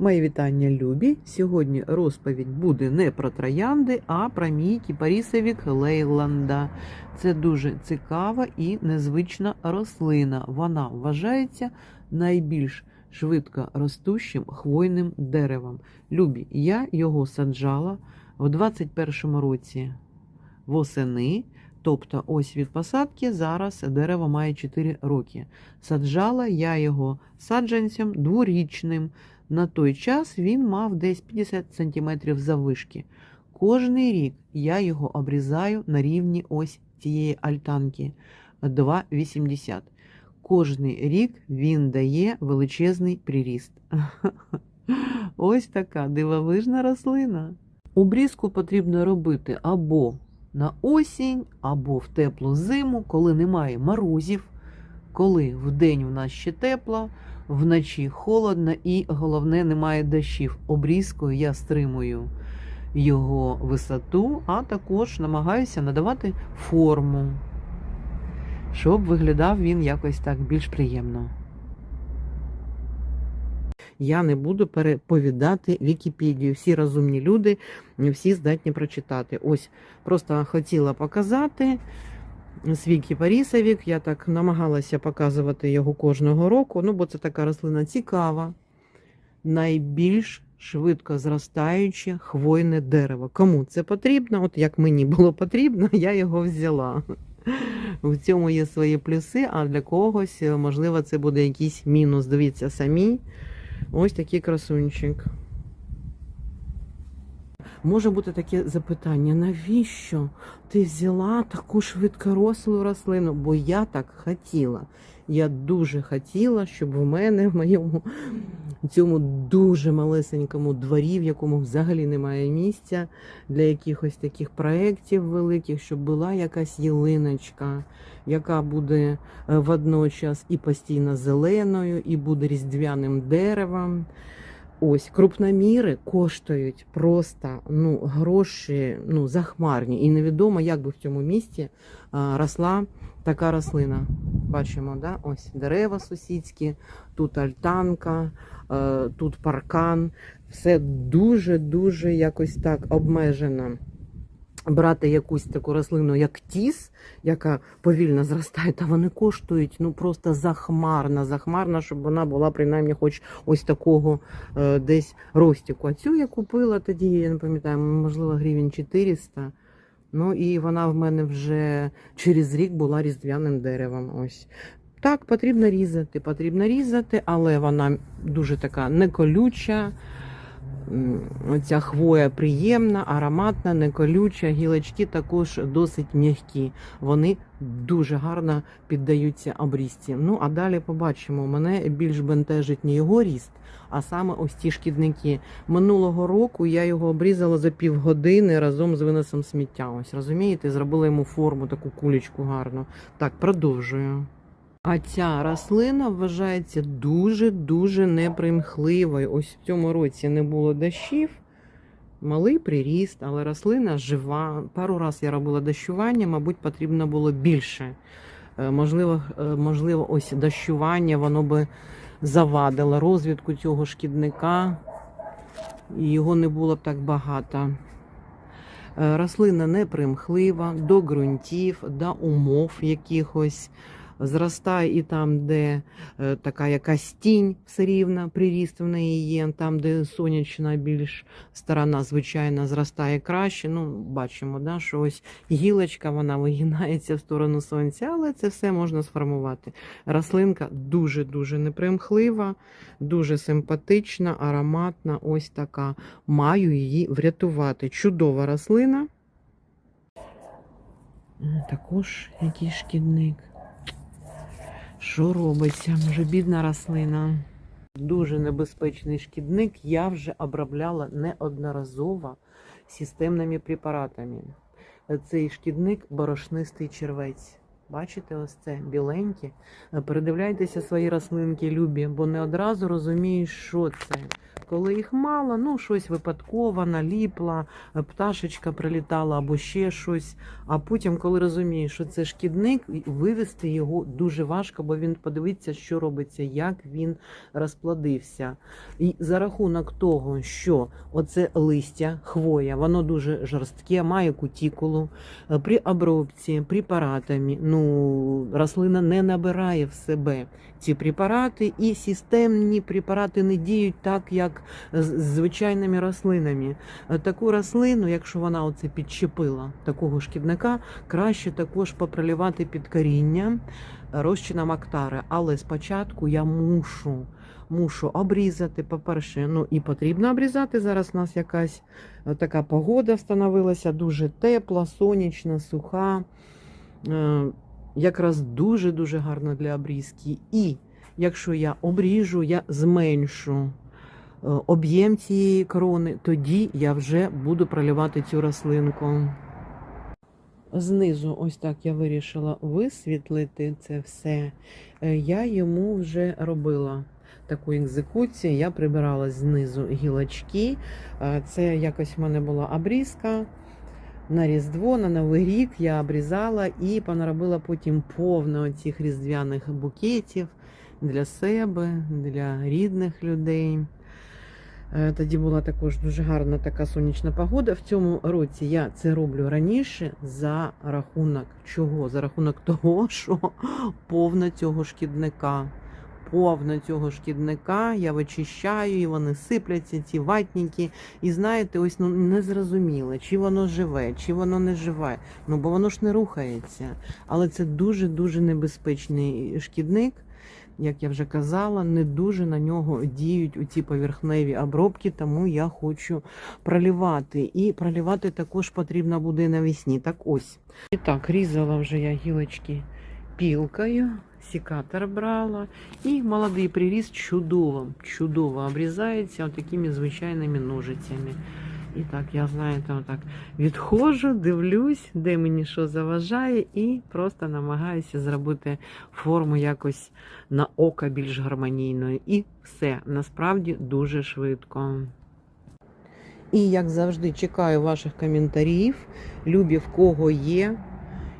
Мої вітання, любі. Сьогодні розповідь буде не про троянди, а про мій кіпарісовік Лейланда. Це дуже цікава і незвична рослина. Вона вважається найбільш швидко ростущим хвойним деревом. Любі, я його саджала в 21-му році восени. Тобто, ось від посадки зараз дерево має 4 роки. Саджала я його саджанцем дворічним. На той час він мав десь 50 см заввишки. Кожний рік я його обрізаю на рівні ось цієї альтанки 2,80. Кожний рік він дає величезний приріст. Ось така дивовижна рослина. Обрізку потрібно робити або на осінь, або в теплу зиму, коли немає морозів, коли вдень в нас ще тепло, вночі холодно і головне немає дощів. Обрізкою я стримую його висоту, а також намагаюся надавати форму, щоб виглядав він якось так більш приємно. Я не буду переповідати Вікіпедію. Всі розумні люди, всі здатні прочитати. Ось просто хотіла показати свій кіпарісовік. Я так намагалася показувати його кожного року, ну бо це така рослина цікава. Найбільш швидко зростаюче хвойне дерево. Кому це потрібно? От як мені було потрібно, я його взяла. В цьому є свої плюси, а для когось, можливо, це буде якийсь мінус. Дивіться самі. Ось такий красунчик. Може бути таке запитання: навіщо ти взяла таку швидкорослу рослину? Бо я так хотіла. Я дуже хотіла, щоб в мене в моєму цьому дуже малесенькому дворі, в якому взагалі немає місця для якихось таких проєктів великих, щоб була якась ялиночка, яка буде е, водночас і постійно зеленою, і буде різдвяним деревом. Ось крупноміри коштують просто ну, гроші ну, захмарні. І невідомо, як би в цьому місті а, росла така рослина. Бачимо, да? ось дерева сусідські, тут альтанка, а, тут паркан. Все дуже-дуже якось так обмежено. Брати якусь таку рослину, як тіс, яка повільно зростає, та вони коштують ну просто захмарно, захмарно, щоб вона була принаймні хоч ось такого е, десь ростіку. А цю я купила тоді, я не пам'ятаю, можливо, гривень 400. Ну і вона в мене вже через рік була різдвяним деревом. Ось. Так, потрібно різати, потрібно різати, але вона дуже така неколюча. М, Ця хвоя приємна, ароматна, не колюча. Гілочки також досить м'які. Вони дуже гарно піддаються обрізці. Ну, а далі побачимо. Мене більш бентежить не його ріст, а саме ось ці шкідники. Минулого року я його обрізала за півгодини разом з виносом сміття. Ось розумієте, зробила йому форму, таку кулечку гарну. Так, продовжую. А ця рослина вважається дуже-дуже непримхливою. Ось в цьому році не було дощів, малий приріст, але рослина жива. Пару разів я робила дощування, мабуть, потрібно було більше. Е, Можливо, е, можливо, ось дощування воно би завадило розвідку цього шкідника, і його не було б так багато. Е, Рослина непримхлива до ґрунтів, до умов якихось зростає і там, де е, така якась тінь все рівно, приріст в неї є, там, де сонячна більш сторона, звичайно, зростає краще. Ну, бачимо, да, що ось гілочка вона вигинається в сторону сонця, але це все можна сформувати. Рослинка дуже-дуже непримхлива, дуже симпатична, ароматна, ось така. Маю її врятувати. Чудова рослина. Також який шкідник. Що робиться? Вже бідна рослина. Дуже небезпечний шкідник. Я вже обробляла неодноразово системними препаратами. Цей шкідник борошнистий червець. Бачите, ось це біленьке. Передивляйтеся свої рослинки, любі, бо не одразу розумієш, що це. Коли їх мало, ну щось випадково наліпла, е, пташечка прилітала або ще щось. А потім, коли розумієш, що це шкідник, і вивести його дуже важко, бо він подивиться, що робиться, як він розплодився. І за рахунок того, що оце листя, хвоя, воно дуже жорстке, має кутікулу. е, При обробці препаратами ну, рослина не набирає в себе ці препарати, і системні препарати не діють так, як з звичайними рослинами. Е, Таку рослину, якщо вона оце підчепила такого шкідника, краще також попроливати під коріння розчином актари. Але спочатку я мушу, мушу обрізати, по-перше, ну і потрібно обрізати. Зараз у нас якась е, така погода встановилася, дуже тепла, сонячна, суха. Е, Якраз дуже-дуже гарно для обрізки. І якщо я обріжу, я зменшу об'єм цієї крони, тоді я вже буду проливати цю рослинку. Знизу, ось так я вирішила висвітлити це все. Е, Я йому вже робила таку екзекуцію. Я прибирала знизу гілочки. Е, Це якось в мене була обрізка. На Різдво, на Новий рік я обрізала і понаробила потім повно цих різдвяних букетів для себе, для рідних людей. Е, Тоді була також дуже гарна така сонячна погода. В цьому році я це роблю раніше за рахунок чого? За рахунок того, що повно цього шкідника. Повно цього шкідника я вичищаю, і вони сипляться, ці ватніки. І знаєте, ось ну не зрозуміло, чи воно живе, чи воно не живе. Ну бо воно ж не рухається. Але це дуже дуже небезпечний шкідник. Як я вже казала, не дуже на нього діють у ці поверхневі обробки, тому я хочу пролівати. І пролівати також потрібно буде навесні. Так ось. І так, різала вже я гілочки пілкою, сікатор брала. І молодий приріст чудово, чудово обрізається такими звичайними ножицями. І так, я знаєте, отак відходжу, дивлюсь, де мені що заважає, і просто намагаюся зробити форму якось на око більш гармонійною. І все насправді дуже швидко. І як завжди, чекаю ваших коментарів. Любі в кого є,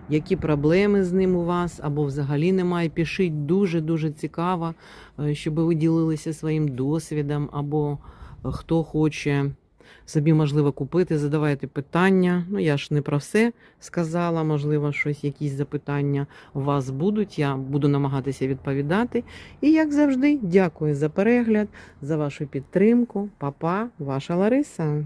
які проблеми з ним у вас, або взагалі немає. Пишіть дуже-дуже цікаво, е, щоб ви ділилися своїм досвідом, або е, хто хоче собі, можливо, купити, задавайте питання. Ну, я ж не про все сказала, можливо, щось, якісь запитання у вас будуть. Я буду намагатися відповідати. І, як завжди, дякую за перегляд, за вашу підтримку. Па-па, ваша Лариса.